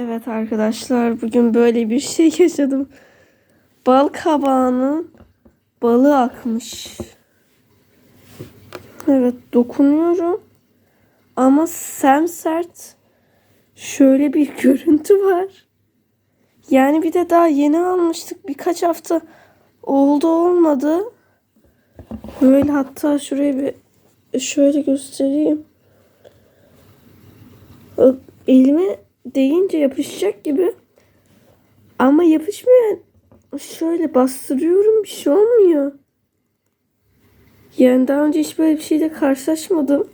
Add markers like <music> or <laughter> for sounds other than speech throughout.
Evet arkadaşlar bugün böyle bir şey <laughs> yaşadım. Bal kabağının balı akmış. Evet dokunuyorum. Ama sert şöyle bir <laughs> görüntü var. Yani bir de daha yeni almıştık. Birkaç hafta oldu olmadı. Böyle hatta şuraya bir şöyle göstereyim. Elime değince yapışacak gibi. Ama yapışmıyor. Şöyle bastırıyorum bir şey olmuyor. Yani daha önce hiç böyle bir şeyle karşılaşmadım.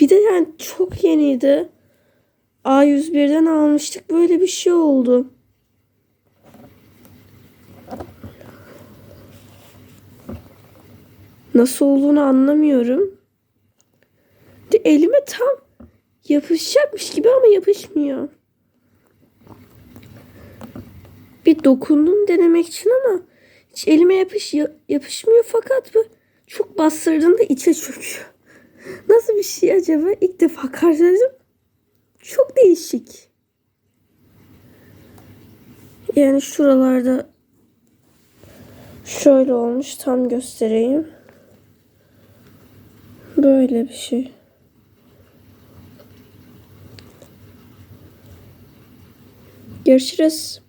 Bir de yani çok yeniydi. A101'den almıştık. Böyle bir şey oldu. Nasıl olduğunu anlamıyorum. De elime tam yapışacakmış gibi ama yapışmıyor. Bir dokundum denemek için ama hiç elime yapış yapışmıyor fakat bu çok bastırdığında içe çöküyor. <laughs> Nasıl bir şey acaba? İlk defa karşılaştım. Çok değişik. Yani şuralarda şöyle olmuş. Tam göstereyim. Böyle bir şey. Görüşürüz.